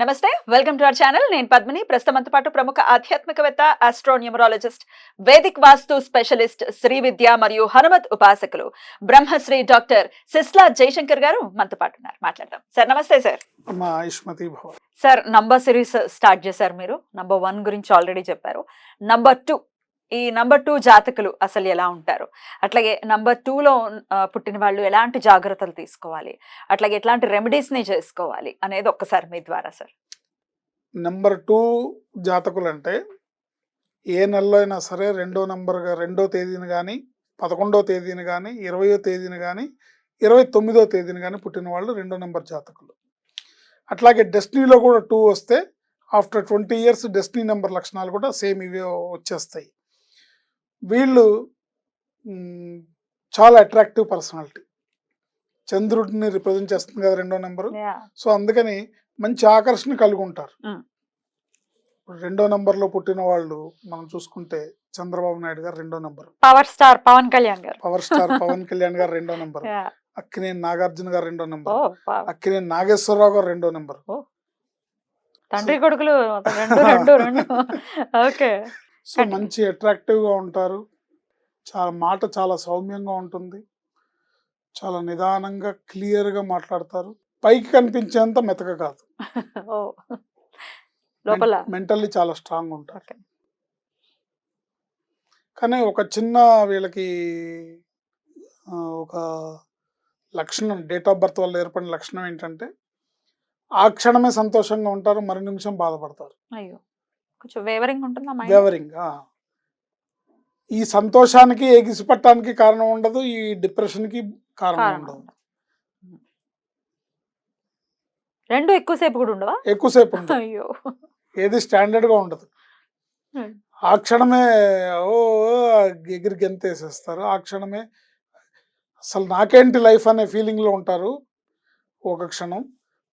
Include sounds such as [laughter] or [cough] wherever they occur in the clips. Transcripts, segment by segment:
నమస్తే welcome to our channel. నేను పద్మిని. ప్రస్తుతంతో పాటు ప్రముఖ ఆధ్యాత్మికవేత్త astronumerologist vedic vastu specialist Shri Vidya మరియు హనుమత్ ఉపాసకులు బ్రహ్మశ్రీ డాక్టర్ సిస్లా జయశంకర్ గారు మనతో పాటు ఉన్నారు. మాట్లాడదాం. సార్ నమస్తే sir. Sir number series start చేశారు మీరు. నంబర్ వన్ గురించి ఆల్రెడీ చెప్పారు. నంబర్ టూ ఈ నంబర్ టూ జాతకులు అసలు ఎలా ఉంటారు? అట్లాగే నంబర్ టూలో పుట్టిన వాళ్ళు ఎలాంటి జాగ్రత్తలు తీసుకోవాలి? అట్లాగే ఎట్లాంటి రెమెడీస్ని చేసుకోవాలి అనేది ఒక్కసారి మీ ద్వారా సార్ నెంబర్ టూ జాతకులు అంటే ఏ నెలలో అయినా సరే రెండో నెంబర్గా రెండో తేదీని కానీ పదకొండో తేదీని కానీ ఇరవయో తేదీని కానీ ఇరవై తొమ్మిదో తేదీని కానీ పుట్టిన వాళ్ళు రెండో నెంబర్ జాతకులు. అట్లాగే డెస్టినీలో కూడా టూ వస్తే after twenty years destiny number లక్షణాలు కూడా సేమ్ ఇవే వచ్చేస్తాయి. వీళ్ళు చాలా అట్రాక్టివ్ పర్సనాలిటీ చంద్రుడిని రిప్రజెంట్ చేస్తుంది కదా రెండో నెంబరు సో అందుకని మంచి ఆకర్షణ కలిగి ఉంటారు. రెండో నంబర్లో పుట్టిన వాళ్ళు మనం చూసుకుంటే చంద్రబాబు నాయుడు గారు రెండో number power star Pawan Kalyan గారు. పవర్ స్టార్ [laughs] పవన్ కళ్యాణ్ గారు రెండో నంబర్. అక్కినేని నాగార్జున గారు రెండో నంబర్ wow. అక్కినేని నాగేశ్వరరావు గారు రెండో నంబర్ తండ్రి కొడుకులు [laughs] రెండు రెండు రెండు. Okay so. మంచి అట్రాక్టివ్గా ఉంటారు. చాలా మాట చాలా సౌమ్యంగా ఉంటుంది. చాలా నిదానంగా క్లియర్గా మాట్లాడతారు. పైకి కనిపించేంత మెతక కాదు. లోపల. మెంటల్లీ చాలా స్ట్రాంగ్ ఉంటారు. కానీ ఒక చిన్న వీళ్ళకి ఒక లక్షణం డేట్ ఆఫ్ బర్త్ వల్ల ఏర్పడిన లక్షణం ఏంటంటే ఆ క్షణమే సంతోషంగా ఉంటారు మరు నిమిషం బాధపడతారు. అయ్యో. కొంచెం వేవరింగ్ ఉంటుందా మైండ్ వేవరింగ్ ఈ సంతోషానికి ఎగిసిపట్టడానికి కారణం ఉండదు ఈ డిప్రెషన్కి కారణం కారణం ఉండదు. రెండు ఎక్కువసేపు కూడా ఉండవా? ఎక్కువసేపు అయ్యో. ఏది స్టాండర్డ్గా ఉండదు. ఆ క్షణమే ఓ ఎగిరి గెంతేసేస్తారు. ఆ క్షణమే అసలు నాకేంటి లైఫ్ అనే ఫీలింగ్లో ఉంటారు ఒక క్షణం.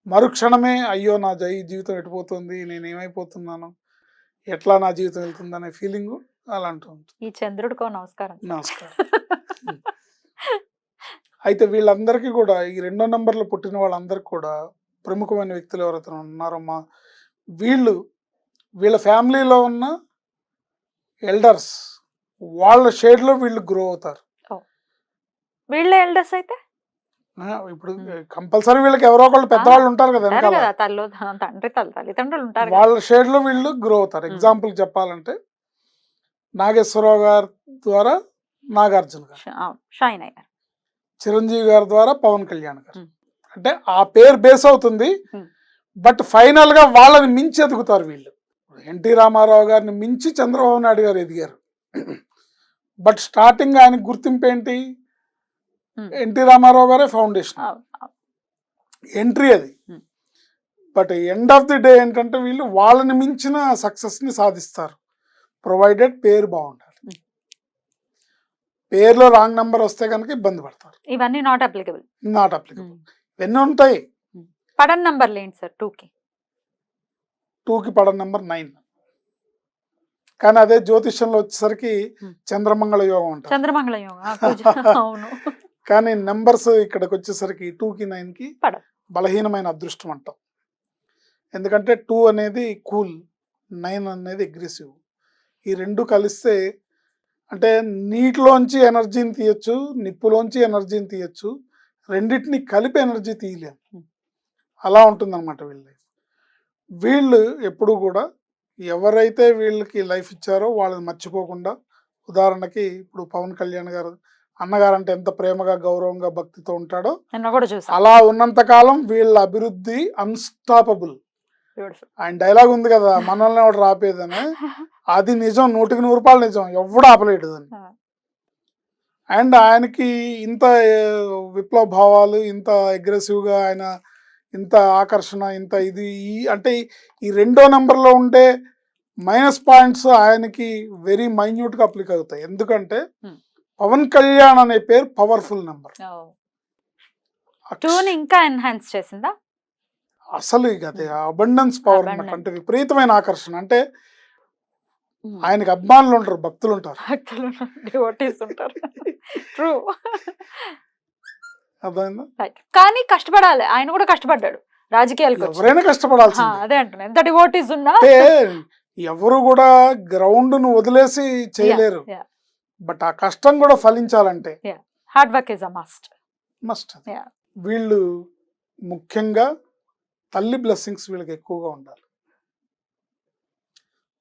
మరుక్షణమే అయ్యో నా జై జీవితం ఎటుపోతుంది నేను ఏమైపోతున్నాను ఎట్లా నా జీవితం వెళ్తుంది అనే ఫీలింగ్ అలాంటి ఉంటుంది. ఈ చంద్రుడికో నమస్కారం. నమస్కారం. అయితే వీళ్ళందరికీ కూడా ఈ రెండో నంబర్లో పుట్టిన వాళ్ళందరికీ కూడా ప్రముఖమైన వ్యక్తులు ఎవరైతే ఉన్నారో మా వీళ్ళు వీళ్ళ ఫ్యామిలీలో ఉన్న ఎల్డర్స్ వాళ్ళ షేడ్లో వీళ్ళు గ్రో అవుతారు. వీళ్ళ ఎల్డర్స్ అయితే? ఇప్పుడు. కంపల్సరీ వీళ్ళకి ఎవరో ఒకళ్ళు పెద్దవాళ్ళు ఉంటారు కదా తల్లు తండ్రి తల్లి తల్లిదండ్రులు ఉంటారు. వాళ్ళ షేడ్లో వీళ్ళు గ్రో అవుతారు. ఎగ్జాంపుల్ చెప్పాలంటే నాగేశ్వరరావు గారి ద్వారా నాగార్జున గారు షైన్ అయ్యారు చిరంజీవి గారి ద్వారా పవన్ కళ్యాణ్ గారు. అంటే ఆ పేరు బేస్ అవుతుంది. బట్ ఫైనల్గా వాళ్ళని మించి ఎదుగుతారు వీళ్ళు ఎన్టీ రామారావు గారిని మించి చంద్రబాబు నాయుడు గారు ఎదిగారు బట్ స్టార్టింగ్ ఆయన గుర్తింపు ఏంటి. ఎన్టీ రామారావు గారే ఫౌండేషన్. ఎంట్రీ అది. Hmm. But end of the day ఏంటంటే వీళ్ళు వాళ్ళని మించిన సక్సెస్ని సాధిస్తారు. ప్రొవైడెడ్ పేరు బాగుండాలి. Hmm. పేరులో రాంగ్ నంబర్ వస్తే కనుక ఇబ్బంది పడతారు. ఇవన్నీ నాట్ అప్లికబుల్ నాట్ అప్లికబుల్ ఇవన్నీ ఉంటాయి. పడన్ నంబర్లు ఏంటి సార్ టూ కి టూకి పడ నెంబర్ నైన్ కానీ అదే జ్యోతిష్యంలో వచ్చేసరికి Hmm. చంద్రమంగళ యోగం ఉంటుంది చంద్రమంగళ యోగం. [laughs] అవును. కానీ నెంబర్స్ ఇక్కడికి వచ్చేసరికి టూకి నైన్కి. బలహీనమైన అదృష్టం అంటాం ఎందుకంటే టూ అనేది కూల్ నైన్ అనేది అగ్రెసివ్ ఈ రెండు కలిస్తే అంటే నీటిలోంచి ఎనర్జీని తీయచ్చు నిప్పులోంచి ఎనర్జీని తీయచ్చు రెండింటిని కలిపి ఎనర్జీ తీయలేం Hmm. అలా ఉంటుందన్నమాట వీళ్ళ లైఫ్ వీళ్ళు ఎప్పుడు కూడా ఎవరైతే వీళ్ళకి లైఫ్ ఇచ్చారో వాళ్ళని మర్చిపోకుండా ఉదాహరణకి ఇప్పుడు పవన్ కళ్యాణ్ గారు అన్నగారు అంటే ఎంత ప్రేమగా గౌరవంగా భక్తితో ఉంటాడో అలా ఉన్నంత కాలం వీళ్ళ అభివృద్ధి అన్స్టాపబుల్ ఆయన డైలాగ్ ఉంది కదా మనల్ని ఎవడు రాపేదని? [laughs] అది నిజం నూటికి నూరు రూపాయలు నిజం ఎవడు ఆపలేడు అని ఆ. అండ్ ఆయనకి ఇంత విప్లవ భావాలు ఇంత aggressive గా ఆయన ఇంత ఆకర్షణ ఇంత ఇది ఈ అంటే ఈ రెండో నెంబర్లో ఉండే మైనస్ పాయింట్స్ ఆయనకి వెరీ మైన్యూట్గా అప్లిక్ అవుతాయి ఎందుకంటే. పవన్ కళ్యాణ్ అనే పేరు పవర్ఫుల్ నెంబర్ టూని ఇంకా ఎన్హాన్స్ చేసిందా? అసలు ఇక అది అబండెన్స్ పవర్ అన్నమాట. అంటే విపరీతమైన ఆకర్షణ. అంటే ఉమ్. ఆయనకి అభిమానులు ఉంటారు భక్తులు ఉంటారు. ట్రూ [laughs] అర్థమైందా? కానీ కష్టపడాలి. ఆయన కూడా కష్టపడ్డాడు రాజకీయాలకు. ఎవరైనా ఆ, కష్టపడాల్సిందే అదే అంటున్నా. ఎంత డివోటీస్ ఉన్నా ఎవరు కూడా గ్రౌండ్ను వదిలేసి చేయలేరు. బట్ ఆ కష్టం కూడా ఫలించాలంటే hard work is a must must. వీళ్ళు ముఖ్యంగా తల్లి బ్లెస్సింగ్స్ వీళ్ళకి ఎక్కువగా ఉండాలి.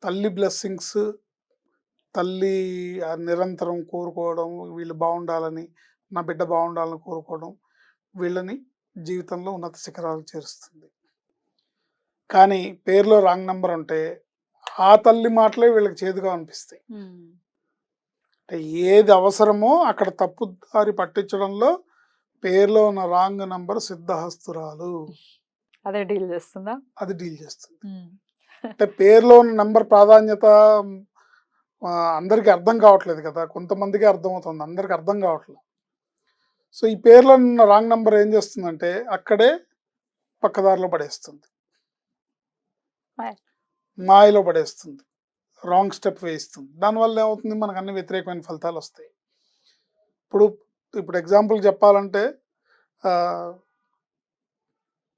తల్లి బ్లెస్సింగ్స్ తల్లి నిరంతరం కోరుకోవడం వీళ్ళు బాగుండాలని నా బిడ్డ బాగుండాలని కోరుకోవడం వీళ్ళని జీవితంలో ఉన్నత శిఖరాలు చేరుస్తుంది. కానీ పేరులో రాంగ్ నంబర్ ఉంటే ఆ తల్లి మాటలే వీళ్ళకి చేదుగా అనిపిస్తాయి. అంటే ఏది అవసరమో అక్కడ తప్పు దారి పట్టించడంలో పేరులో ఉన్న రాంగ్ నంబర్ సిద్ధహస్తురాలు. అదే డీల్ చేస్తుందా? అది డీల్ చేస్తుంది. అంటే పేరులో ఉన్న నంబర్ ప్రాధాన్యత అందరికీ అర్థం కావట్లేదు కదా. కొంతమందికి అర్థమవుతుంది అందరికి అర్థం కావట్లేదు. సో ఈ పేరులో ఉన్న రాంగ్ నంబర్ ఏం చేస్తుందంటే అక్కడే పక్కదారిలో పడేస్తుంది. మాయ. మాయలో పడేస్తుంది. రాంగ్ స్టెప్ వేయిస్తుంది. దానివల్ల ఏమవుతుంది? మనకు అన్ని వ్యతిరేకమైన ఫలితాలు వస్తాయి. ఇప్పుడు ఇప్పుడు ఎగ్జాంపుల్ చెప్పాలంటే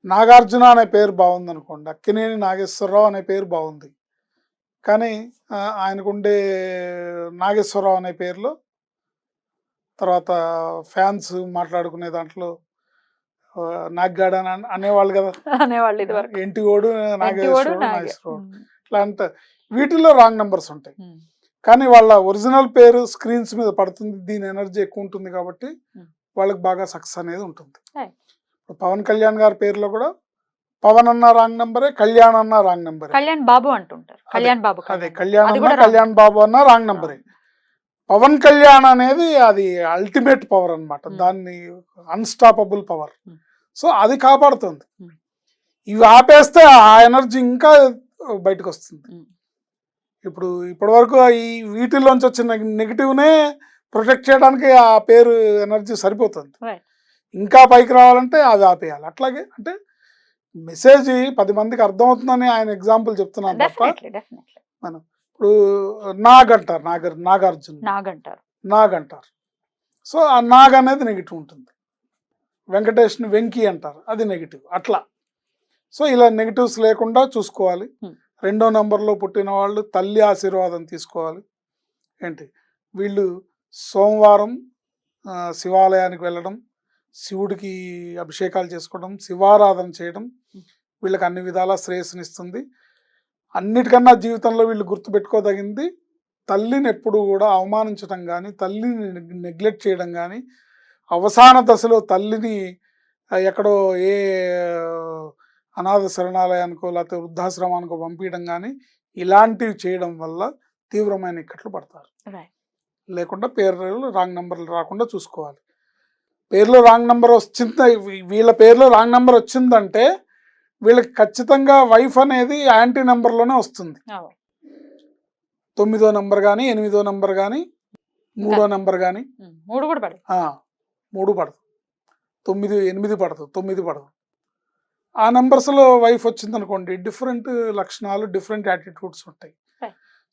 నాగార్జున అనే పేరు బాగుంది అనుకోండి అక్కినేని నాగేశ్వరరావు అనే పేరు బాగుంది. కానీ ఆయనకుండే నాగేశ్వరరావు అనే పేరులో తర్వాత ఫ్యాన్స్ మాట్లాడుకునే దాంట్లో నాగ్గాడు అని అన్- అనేవాళ్ళు కదా. [laughs] అనేవాళ్ళు ఓడు వాడు నాగేశ్వరుడు నాగే నాగేశ్వరరావు. ఇట్లా అంట వీటిల్లో రాంగ్ నంబర్స్ ఉంటాయి ఉమ్. కానీ వాళ్ళ ఒరిజినల్ పేరు స్క్రీన్స్ మీద పడుతుంది దీని ఎనర్జీ ఎక్కువ ఉంటుంది కాబట్టి Hmm. వాళ్ళకి బాగా సక్సెస్ అనేది ఉంటుంది పవన్ కళ్యాణ్ గారి పేరులో కూడా పవన్ అన్న రాంగ్ నంబరే కళ్యాణ్ అన్న రాంగ్ నంబరే కళ్యాణ్ బాబు అంటుంటారు కళ్యాణ్ బాబు అదే కళ్యాణ్. అన్న కళ్యాణ్ బాబు అన్న రాంగ్ నంబరే పవన్ కళ్యాణ్ అనేది అది అల్టిమేట్ పవర్ అన్నమాట Hmm. దాన్ని అన్స్టాపబుల్ పవర్ Hmm. సో అది కాపాడుతుంది Hmm. ఇవి ఆపేస్తే ఆ ఎనర్జీ ఇంకా బయటకు వస్తుంది. ఇప్పుడు ఇప్పటి వరకు ఈ వీటిల్లోంచి వచ్చిన నెగిటివ్నే ప్రొటెక్ట్ చేయడానికి ఆ పేరు ఎనర్జీ సరిపోతుంది. ఇంకా పైకి రావాలంటే అది ఆపేయాలి. అట్లాగే అంటే మెసేజ్ పది మందికి అర్థమవుతుందని ఆయన ఎగ్జాంపుల్ చెప్తున్నాను తప్ప డెఫినెట్లీ ఇప్పుడు నాగ్ అంటారు నాగర్ నాగార్జున నాగ్ అంటారు. నాగ్ అంటారు. సో ఆ నాగ్ అనేది నెగిటివ్ ఉంటుంది. వెంకటేష్ని వెంకీ అంటారు. అది నెగిటివ్. అట్లా. సో ఇలా నెగిటివ్స్ లేకుండా చూసుకోవాలి. రెండో నంబర్లో పుట్టిన వాళ్ళు తల్లి ఆశీర్వాదం తీసుకోవాలి ఏంటి వీళ్ళు సోమవారం శివాలయానికి వెళ్ళడం శివుడికి అభిషేకాలు చేసుకోవడం శివారాధన చేయడం. వీళ్ళకి అన్ని విధాలా శ్రేయస్సునిస్తుంది అన్నిటికన్నా జీవితంలో వీళ్ళు గుర్తుపెట్టుకోదగింది తల్లిని ఎప్పుడు కూడా అవమానించడం కానీ తల్లిని నెగ్లెక్ట్ చేయడం కానీ అవసాన దశలో తల్లిని ఎక్కడో ఏ అనాథ శరణాలయానికో లేకపోతే వృద్ధాశ్రమానికో పంపించడం కానీ ఇలాంటివి చేయడం వల్ల తీవ్రమైన ఇక్కట్లు పడతారు. లేకుండా పేర్లు రాంగ్ నంబర్లు రాకుండా చూసుకోవాలి పేర్లో రాంగ్ నంబర్ వచ్చింది వీళ్ళ పేర్లో రాంగ్ నంబర్ వచ్చిందంటే వీళ్ళకి ఖచ్చితంగా వైఫ్ అనేది యాంటీ నెంబర్లోనే వస్తుంది. తొమ్మిదో నంబర్ కానీ ఎనిమిదో నంబర్ కానీ మూడో నంబర్ కానీ. మూడు కూడా పడదు మూడు పడదు తొమ్మిది ఎనిమిది పడదు తొమ్మిది పడదు ఆ నెంబర్స్లో వైఫ్ వచ్చింది అనుకోండి డిఫరెంట్ లక్షణాలు డిఫరెంట్ యాటిట్యూడ్స్ ఉంటాయి.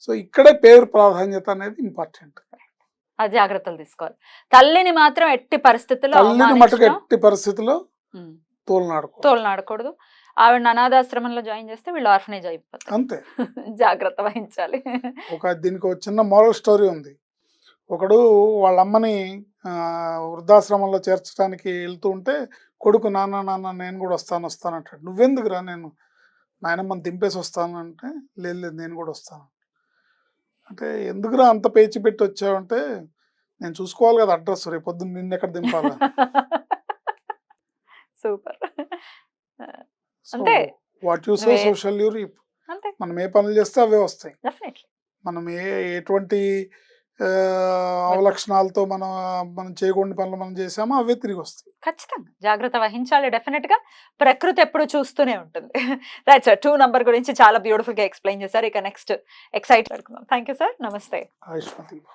సో ఇక్కడే పేరు ప్రాధాన్యత అనేది ఇంపార్టెంట్ ఆ జాగ్రత్తలు తీసుకోవాలి. తల్లిని మాత్రం ఎట్టి పరిస్థితుల్లో తల్లిని మటుకు ఎట్టి పరిస్థితిలో ఉమ్, తోలనాడుకో తోలనాడకూడదు. ఆవిడ అనాథాశ్రమంలో జాయిన్ చేస్తే వీళ్ళు ఆర్ఫనేజ్ అయిపోతారు. అంతే. [laughs] జాగ్రత్త వహించాలి. ఒక దీనికి ఒక చిన్న మోరల్ స్టోరీ ఉంది. ఒకడు వాళ్ళ అమ్మని వృద్ధాశ్రమంలో చేర్చడానికి వెళ్తూ ఉంటే కొడుకు నాన్న నాన్న నేను కూడా వస్తాను వస్తాను అంటాడు. నువ్వెందుకురా నేను నాయనమ్మని దింపేసి వస్తాను అంటే లేదు లేదు నేను కూడా వస్తాను అంటే ఎందుకురా అంత పేచి పెట్టి వచ్చావంటే నేను చూసుకోవాలి కదా అడ్రస్ రేపు పొద్దున్న నిన్ను ఎక్కడ దింపాలి? [laughs] Super. What you sow so shall you reap. మనం ఏ పనులు చేస్తే అవే వస్తాయి. మనం ఏ ఎటువంటి అవలక్షణాలతో మనం మనం చేయకూడని పనులు మనం చేసామో అవే తిరిగి వస్తాయి. ఖచ్చితంగా. జాగ్రత్త వహించాలి. డెఫినెట్గా ప్రకృతి ఎప్పుడు చూస్తూనే ఉంటుంది. రైట్ సార్ టూ నంబర్ గురించి చాలా బ్యూటిఫుల్గా ఎక్స్ప్లెయిన్ చేశారు. ఇక నెక్స్ట్ ఎక్సైట్ పెడుకుందాం థ్యాంక్ యూ సార్ నమస్తే. ఆయుష్మతి